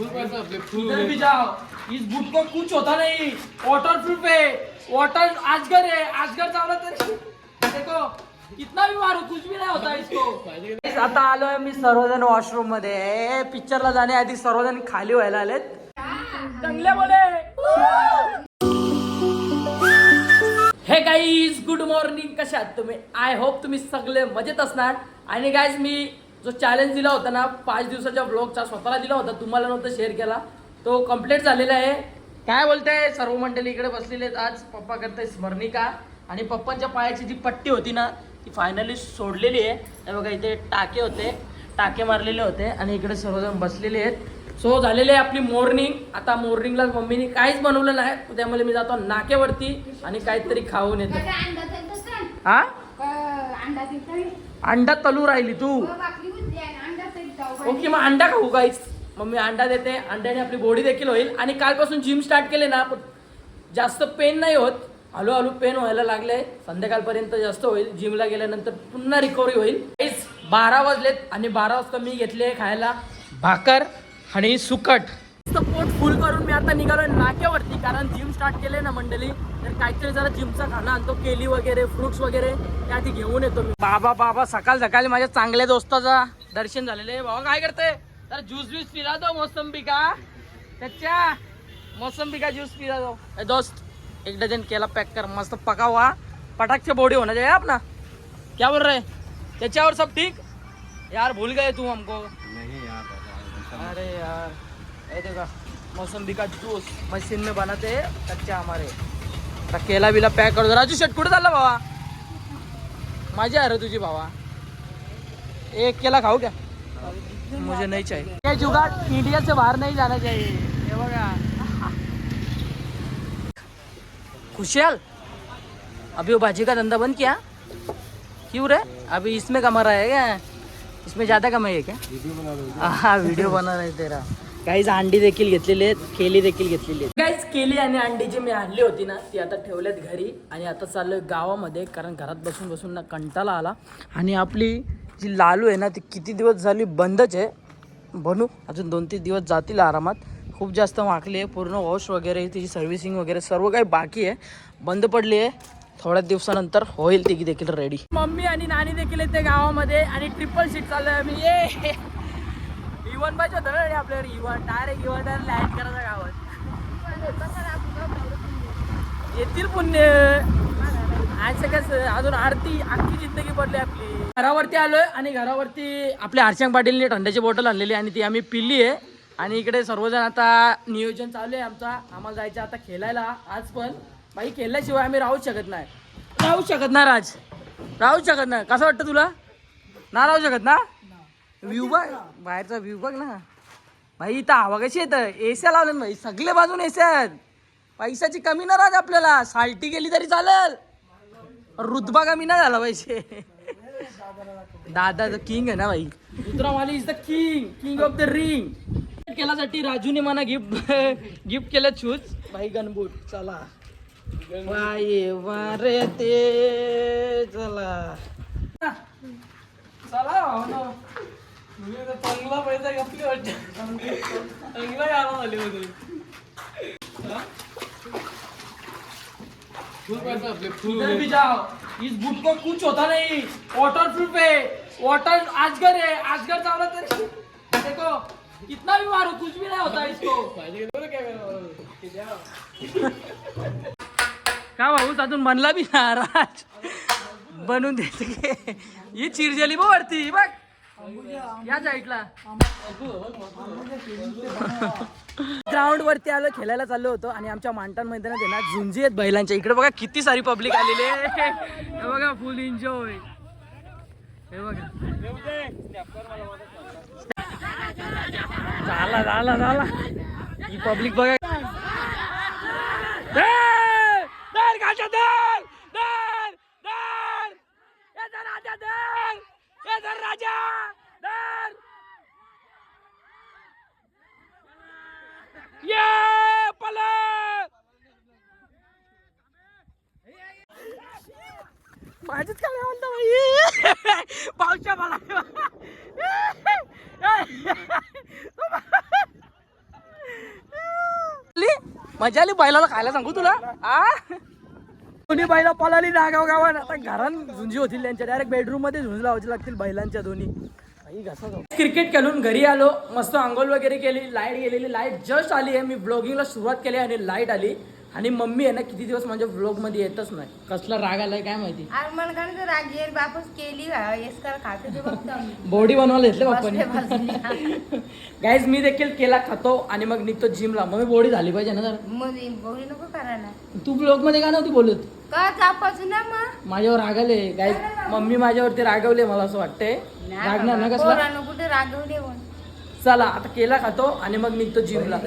इधर भी जाओ। इस बुट को कुछ होता नहीं। वाटर प्रूफ है। वाटर आजगर है। आजगर चावला तरी देखो कितना भी मारो कुछ भी नहीं होता इसको। आता आलोय मी सर्वजण वॉशरूममध्ये. पिक्चरला जाण्याआधी सर्वजण खाली व्हायला आलेत. चांगले बोले. हे गाईज गुड मॉर्निंग कशा आहात तुम्ही? आय होप तुम्ही सगळे मजेत असणार. आणि गाईज मी जो चॅलेंज दिला होता ना पाच दिवसाच्या ब्लॉगचा स्वतःला दिला होता तुम्हाला नव्हतं शेअर केला. तो कंप्लीट झालेला आहे. काय बोलताय सर्व मंडळी इकडे बसलेले आहेत आज. पप्पा करताय स्मरणिका. आणि पप्पांच्या पायाची जी पट्टी होती ना ती फायनली सोडलेली आहे. बघा इथे टाके होते. टाके मारलेले होते आणि इकडे सर्वजण बसलेले आहेत. सो झालेली आहे आपली मॉर्निंग आता मॉर्निंगला मम्मीने काहीच बनवलं नाही. त्यामुळे मी जातो नाक्यावरती आणि काहीतरी खाऊन येतो? हा? अंडा तलू राहिली तू. ओके मग अंडा खाऊ काहीच मम्मी अंडा देते. अंड्याने आपली बॉडी देखील होईल. आणि कालपासून जिम स्टार्ट केले ना पण जास्त पेन नाही होत. हळूहळू पेन व्हायला लागले. संध्याकाळपर्यंत जास्त होईल. जिमला गेल्यानंतर पुन्हा रिकव्हरी होईल. काहीच बारा वाजलेत आणि बारा वाजता मी घेतले खायला भाकर आणि सुकट. पोट फुल करून मी आता निघालोय नाक्यावरती कारण जिम स्टार्ट केले ना मंडळी. तर काहीतरी जरा जिमचा खाणं आणतो केली वगैरे फ्रुट्स वगैरे त्या आधी घेऊन येतो मी. बाबा बाबा सकाळ सकाळी माझ्या चांगल्या दोस्ताचा दर्शन झालेले बाबा काय करते तर ज्यूस ब्यूस पिला दो मोसंबी का त्याच्या मोसंबी का ज्यूस पिला दो ए दोस्त एक डजन केला पॅक कर. मस्त पका हुआ पटाख से बॉडी होना चाहिए क्या बोल रहे? त्याच्यावर सब ठीक? यार भूल गए तू हमको. नहीं यार बाबा, अरे यार. ये देखा मौसम्बी का जूस मशीन में बनाते हैं कच्चा हमारे. आता केला बिला पॅक करतो. राजू शेट कुठे चालला भावा? माझी आहे रे तुझी भावा. एक केला खाऊ क्या? मुझे नहीं चाहिए. ये जुगाड़? इंडिया से बाहर नहीं जाना चाहिए. हे बघा. खुशहाल अभी वो भाजी का धंधा बंद किया? क्यों रे? अभी इसमें कमा रहा है क्या? इसमें ज़्यादा कमाई है क्या? वीडियो बना रहे हा तेरा। काहीच अंडी देखील घेतलेली आहेत केली देखील घेतलेली आहेत. काहीच केली आणि अंडी जी मी आणली होती ना ती आता ठेवल्यात घरी आणि आता चाललोय गावामध्ये कारण घरात बसून बसून ना कंटाळा आला. आणि आपली जी लालू आहे ना ती किती दिवस झाली बंदच आहे. बनू अजून दोन तीन दिवस जातील आरामात. खूप जास्त वाकली आहे पूर्ण वॉश वगैरे तिची सर्व्हिसिंग वगैरे सर्व काही बाकी आहे. बंद पडली आहे. थोड्या दिवसानंतर होईल ती देखील रेडी मम्मी आणि नानी देखील येते गावामध्ये आणि ट्रिपल सीट आहे मी ये इवन पाहिजे होतं ना रे आपल्याला इवन डायरेक्ट इवन लँड करायचं गावात. येतील पुण्य. आज कसं अजून आरती अख्खी जिंदगी पडली आपली. घरावरती आलोय आणि घरावरती आपल्या हर्षंग पाटीलने थंड्याची बॉटल आणलेली आणि ती आम्ही पिली आहे. आणि इकडे सर्वजण आता नियोजन चालू आहे आमचा. आम्हाला जायचं आता खेळायला. आज पण बाई खेळल्याशिवाय आम्ही राहूच शकत नाही. राहू शकत नाही राज. राहू शकत नाही. कसं वाटतं तुला? ना राहू शकत ना? व्ह्यू बघ. बाहेरचा व्ह्यू बघ ना. भाई इथं हवा कशी येतं एस्या लावल्या भाई सगळे बाजून एस्या आहेत. पैशाची कमी ना राहत आपल्याला. साल्टी गेली तरी चालेल. रुतबा कमी नाही झाला पाहिजे. दादा द किंग आहे ना भाई दुसरा माली is the king king of the ring केल्यासाठी राजूने मला गिफ्ट गिफ्ट केलं शूज भाई गणबूट. चला. वाये वारे ते. चला. चला भावना तुम्ही तर चांगला पैसा घेतली वाटतं. चांगला झाली होती फुल पैसा अपने फुल इधर भी जाओ. इस बुट को कुछ होता नहीं. वाटर प्रूफ है. वाटर आजगर है. आजगर चावला तरी देखो कितना भी मारो कुछ भी नहीं होता इसको. का भाऊ अजून बनला बी ना राज. बनवून देते की. ही चिरजली बघ वरती बघ. या साईडला ग्राउंड वरती आलो खेळायला चाललो होतो आणि आमच्या मांटण मैदानात आहे ना झुंजी आहेत बैलांच्या. इकडे बघा किती सारी पब्लिक आलेली आहे. हे बघा फुल एन्जॉय हे बघा. झाला झाला झाला. ही पब्लिक बघा. ये दर राजा! दर ये पलक! माझ्याच काय म्हणतो बाई? पावसा मला. मजा आली बैलाला खायला सांगू तुला? आ? दोन्ही बैला पळाली नागाव गावात आता घरात झुंजी होतील त्यांच्या. डायरेक्ट बेडरूममध्ये झुंज लावायची लागतील बैलांच्या दोन्ही. क्रिकेट खेळून घरी आलो. मस्त आंघोळ वगैरे केली. लाइट गेलेली. लाइट जस्ट आली आहे. मी ब्लॉगिंगला सुरुवात केली आणि लाइट आली. आणि मम्मी आहे ना किती दिवस माझ्या ब्लॉगमध्ये येतच नाही. कसला राग आलाय काय माहिती? राग येईल बापच केली. बॉडी बनवायला घेतले बसले. गाईज मी देखील केला खातो आणि मग निघतो जिमला मग बॉडी झाली पाहिजे ना जर. बघू नको करायला तू ब्लॉगमध्ये का नव्हती बोलत? का चापाचू ना मग माझ्यावर रागाले गाईज मम्मी माझ्यावरती रागवले मला असं वाटतंय. रागणार ना पोरानं कुठे रागवले पण. चला आता केला खातो आणि मग निघतो जिमला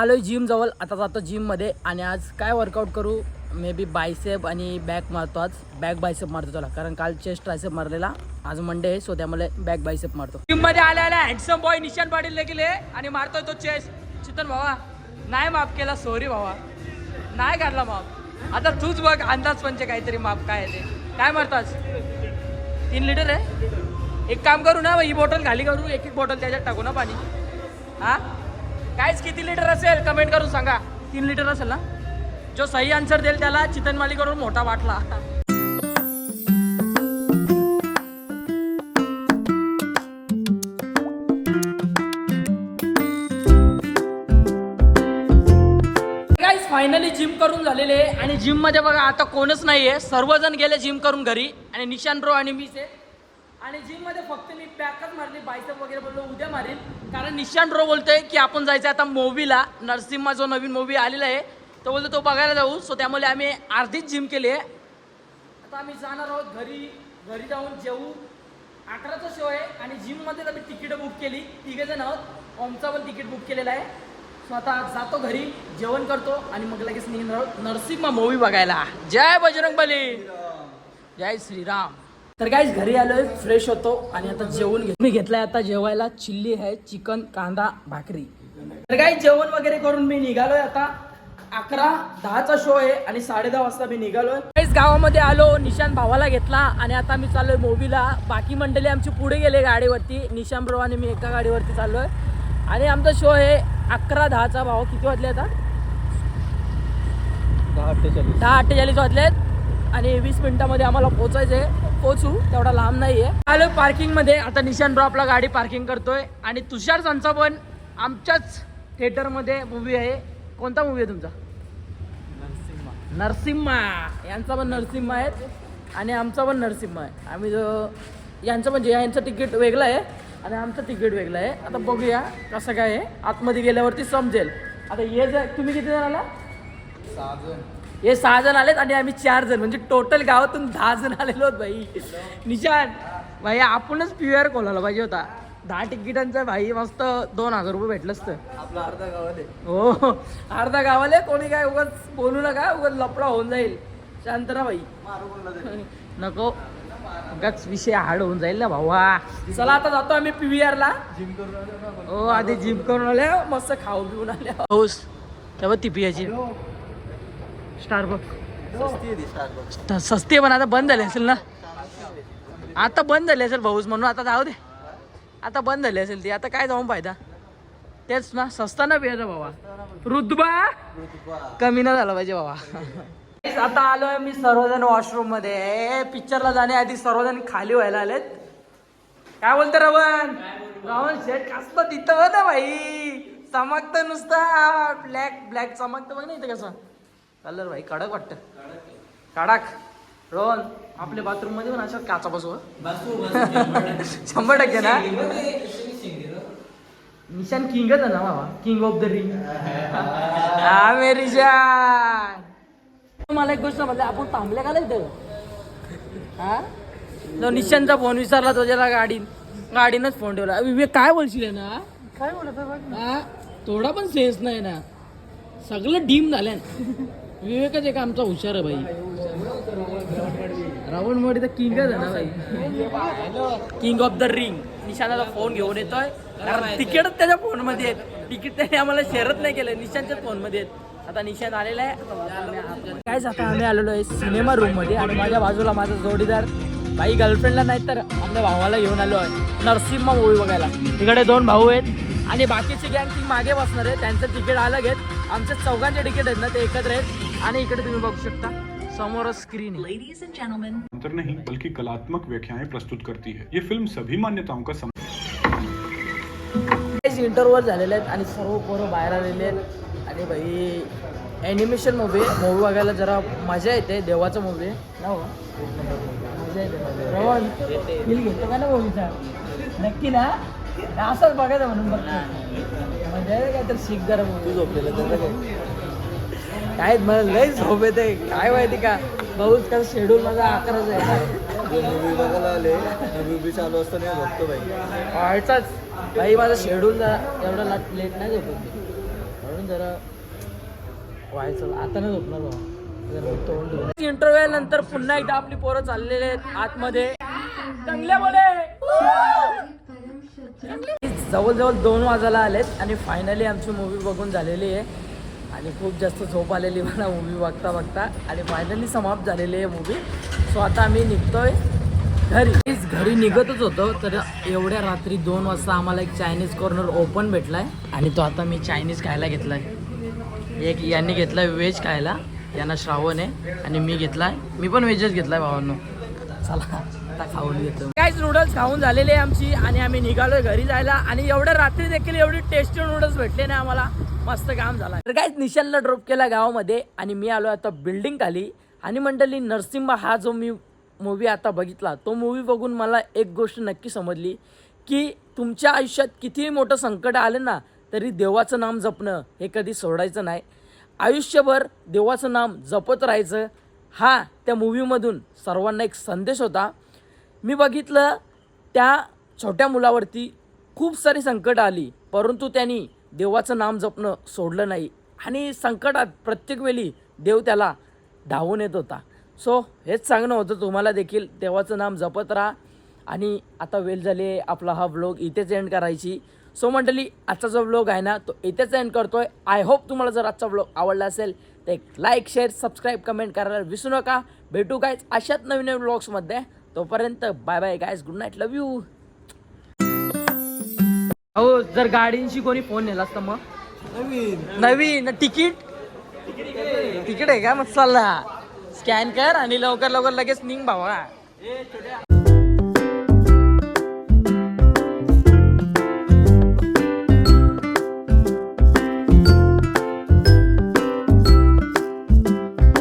आलोय जिम जवळ आता जातो जिममध्ये आणि आज काय वर्कआउट करू? मे बी बायसेप आणि बॅक मारतो आज. बॅक बायसेप मारतो त्याला कारण काल चेस्ट ट्रायसेप मारलेला. आज मंडे आहे सो त्यामुळे बॅक बायसेप मारतो. जिममध्ये आल्या आल्या. हँडसम बॉय निशान पाटील देखील आहे आणि मारतोय तो चेस्ट चितन भावा नाही माफ केला सॉरी भावा. नाही काढला माफ. आता तूच बघ अंदाज पंच काहीतरी माप काय ते. काय मारतास? तीन लिटर आहे? एक काम करू ना ही बॉटल खाली करू एक एक बॉटल त्याच्यात टाकू ना पाणी. हा? कायच किती लिटर असेल? कमेंट करून सांगा. तीन लिटर असेल ना? जो सही आन्सर देईल त्याला चितनमाली करून मोठा वाटला. जिम करून झालेले आहे. आणि जिममध्ये बघा आता कोणच नाही आहे सर्वजण गेले जिम करून घरी. आणि निशान रो आणि मीच आहे. आणि जिममध्ये फक्त मी पॅकच मारली बायसप वगैरे बोललो उद्या मारेन. कारण निशान रो बोलतोय की आपण जायचं आता मूवीला नरसिम्हा जो नवीन मूवी आलेला आहे तो बोलतो तो बघायला जाऊ. सो त्यामुळे आम्ही अर्धीच जिम केली आहे. आता आम्ही जाणार आहोत घरी. घरी जाऊन जेऊ. अकराचा शो आहे. आणि जिममध्ये आम्ही तिकीटं बुक केली. तिघे जण आहोत. ओमचा पण तिकीट बुक केलेलं आहे. सो आता जातो घरी जेवण करतो आणि मग लगेच मी नरसिंहा मूवी बघायला. जय बजरंग बली. जय श्रीराम. तर काहीच घरी आलोय फ्रेश होतो आणि आता जेवण घेतो. मी घेतलाय आता जेवायला चिल्ली आहे चिकन कांदा भाकरी. तर काही जेवण वगैरे करून मी निघालोय आता. अकरा दहाचा शो आहे आणि साडे दहा वाजता मी निघालोय. काहीच गावामध्ये आलो निशान भावाला घेतला आणि आता मी चाललोय मूवीला बाकी मंडळी आमची पुढे गेले गाडीवरती. निशान ब्रो आणि मी एका गाडीवरती चाललोय. आणि आमचा शो आहे अकरा दहाचा भाव. किती वाजले आता? दहा अठ्ठेचाळीस. वाजलेत. आणि वीस मिनिटामध्ये आम्हाला पोचायचंय. पोचू. तेवढा लांब नाहीये. आलो पार्किंगमध्ये आता निशान ब्रो आपला गाडी पार्किंग करतोय. आणि तुषार संचा पण आमच्याच थिएटरमध्ये मूवी आहे. कोणता मूवी आहे तुमचा? नरसिम्हा यांचा पण नरसिम्हा आहे आणि आमचा पण नरसिम्हा आहे. आम्ही जो यांचं म्हणजे यांचं तिकीट वेगळं आहे. आणि आमचं तिकीट वेगळं आहे. आता बघूया कसं काय आहे. आतमध्ये गेल्यावरती समजेल. आता हे जर तुम्ही किती जण आला? हे सहा जण आलेत आणि आम्ही चार जण. म्हणजे टोटल गावातून दहा जण आलेलो भाई. निशान. भाई आपणच प्युअर खोलायला पाहिजे होता? दहा तिकिटांचं भाई मस्त दोन हजार रुपये भेटलं असतं. आपला अर्धा गावात हो. अर्धा गावाले कोणी काय उगाच बोलू नका उगाच लपडा होऊन जाईल. शांत राहा भाई. नको. उगाच विषय हार्ड होऊन जाईल ना भावा चला आता जातो आम्ही पीव्हीआर ला जिम करून हो आधी जिम करून आले. मस्त खाऊ पिऊन आले. पाऊस. तेव्हा ती पियाची स्टारबक सस्ते पण आता बंद झाले असेल ना? आता बंद झाले असेल भाऊस म्हणून आता जाऊ दे. आता बंद झाली असेल ती आता काय जाऊन फायदा? तेच ना सस्ता ना पियाचा बाबा रुद्बा कमी ना झाला पाहिजे बाबा आता आलोय मी सर्वजण वॉशरूममध्ये. पिक्चरला जाण्याआधी सर्वजण खाली व्हायला आलेत. काय बोलतो रवन रवन शेट कसलं तिथं होतं भाई चमकत नुसता. ब्लॅक ब्लॅक चमकतं. बघ ना इथं कसं. कलर भाई कडक वाटतं. कडक. रोहन आपल्या बाथरूममध्ये पण अशाच काचा बसू? शंभर टक्के. ना? निशान किंगच आहे ना बाबा किंग ऑफ द रिंग हा मेरी जान मला एक गोष्ट म्हणलं आपण थांबल्या का इथं? हा? जो निशांचा फोन विचारला तो त्याला गाडी गाडीनच फोन ठेवला. विवेक काय बोलशील ना? काय बोलत हा? थोडा पण सेन्स नाही ना. सगळं डीम झालं विवेकच एक आमचा हुशार आहे भाई रावण मोडी तर आहे ना भाई किंग ऑफ द रिंग निशानाचा फोन घेऊन येतोय. कारण तिकीटच त्याच्या फोनमध्ये आहेत. तिकीट त्याने आम्हाला शेअरच नाही केलं. निशांच्याच फोनमध्ये आहेत. आता निशान आलेला आहे. काय आता आम्ही आलेलो आहे सिनेमा रूममध्ये आणि माझ्या बाजूला माझा जोडीदार बाई गर्लफ्रेंडला नाही तर आपल्या भावाला घेऊन आलो आहे. नरसिम्हा मूवी बघायला. तिकडे दोन भाऊ आहेत आणि बाकीची गँग ती मागे बसणार आहे. त्यांचं तिकीट अलग आहेत आमच्या चौघांचे तिकीट आहेत ना ते एकत्र आहेत. आणि इकडे तुम्ही बघू शकता समोरच स्क्रीन अंतर नहीं बल्कि कलात्मक व्याख्याएं प्रस्तुत करती है. ये फिल्म सभी मान्यताओं का सम... इंटरव्हल झालेले आहेत आणि सर्व पोरं बाहेर आलेले आहेत. आणि भाई ॲनिमेशन मूवी मूवी बघायला जरा मजा येते. देवाचं मूवी ना हो? मजा येते. घेतो का ना मूवीचा नक्की ना? असंच बघायचं म्हणून बघतो. मजा येते काय तर शिक जरा मूवी झोपलेलं त्याचं काय मला लय झोप येते. काय माहिती का? भाऊच का शेड्यूल माझा अकराच आहे मूवी बघायला आले मूवी चालू असताना बघतो भाई व्हायचाच भाई माझा शेड्यूल जरा एवढं लाट लेट नाही झोपत. जरा व्हायचं आता नाही झोपणार बाबा. जरा इंटरव्ह्यू नंतर पुन्हा एकदा आपली पोरं चाललेले आहेत आतमध्ये. चांगल्यामध्ये जवळजवळ दोन वाजायला आलेत आणि फायनली आमची मूवी बघून झालेली आहे. आणि खूप जास्त झोप आलेली मला मूवी बघता बघता. आणि फायनली समाप्त झालेली आहे मूवी सो आता आम्ही निघतोय. घरी. Guys, घरी निघतच होतो तर एवढ्या रात्री दोन वाजता आम्हाला एक चायनीज कॉर्नर ओपन भेटलाय. आणि तो आता मी चायनीज खायला घेतलाय. एक यांनी घेतलाय व्हेज खायला यांना श्रावण आहे आणि मी घेतलाय. मी पण व्हेजच घेतलाय भावांनो. चला आता खाऊन घेतो. काहीच नूडल्स खाऊन झालेले आहे आमची आणि आम्ही निघालोय घरी जायला. आणि एवढ्या रात्री देखील एवढी टेस्टी नूडल्स भेटले ना आम्हाला. मस्त काम झाला. तर काहीच निशालला ड्रॉप केला गावामध्ये आणि मी आलो आता बिल्डिंग खाली. आणि मंडळी नरसिंबा हा जो मी मूवी आता बघितला तो मूवी बघून मला एक गोष्ट नक्की समजली की तुमच्या आयुष्यात कितीही मोठं संकट आलं ना तरी देवाचं नाम जपणं हे कधी सोडायचं नाही. आयुष्यभर देवाचं नाम जपत राहायचं हा त्या मूवीमधून सर्वांना एक संदेश होता. मी बघितलं त्या छोट्या मुलावरती खूप सारी संकट आली परंतु त्यांनी देवाचं नाम जपणं सोडलं नाही. आणि संकटात प्रत्येक वेळी देव त्याला धावून येत होता. सो हेच सांगणं होतं तुम्हाला देखील. देवाचं नाम जपत राहा. आणि आता वेळ झाली आहे आपला हा व्लॉग इथेच एंड करायची. सो मंडळी आजचा जो व्लॉग आहे ना तो इथेच एंड करतोय. आय होप तुम्हाला जर आजचा व्लॉग आवडला असेल तर एक लाईक शेअर सबस्क्राईब कमेंट करायला विसरू नका. भेटू कायच अशाच नवीन नवीन व्लॉग्समध्ये तोपर्यंत bye bye guys good night love you हो जर गाडींशी कोणी फोन नेला असता मग? नवीन. नवीन. तिकीट? तिकीट आहे का? मग चला. स्कॅन कर आणि लवकर लवकर लगेच निघ भावा.